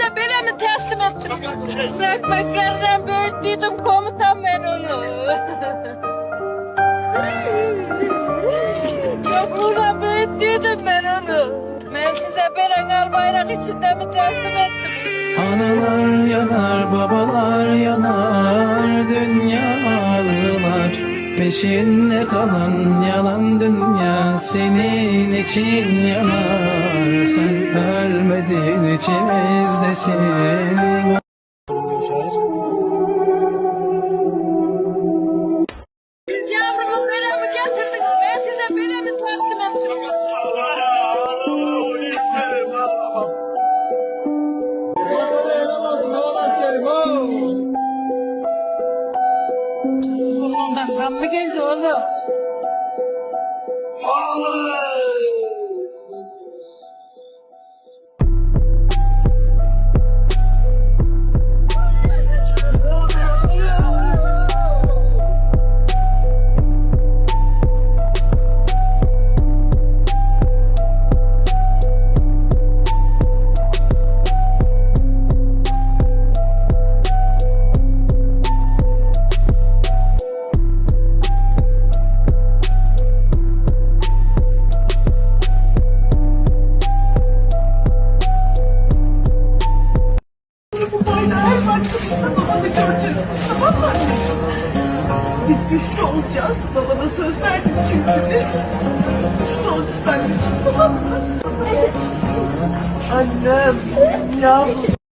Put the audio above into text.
size böyle mi teslim ettim? Bırakmaklarından büyüttüydüm komutan ben onu. Yokluğuna büyüttüydüm ben onu. Ben size böyle al bayrak içinde mi teslim ettim? Analar yanar, babalar yanar, dünyalılar Peşinde kalan yalan dünya senin için yanar Sen ölmedin içimizdesin? Ondan kan mı geldi oğlum? Her babanı göreceğiz. Tamam mı? Biz güçlü olacağız. Babana söz verdik çünkü biz. Güçlü olacağız anneciğim. Tamam mı? Annem. Yavrum.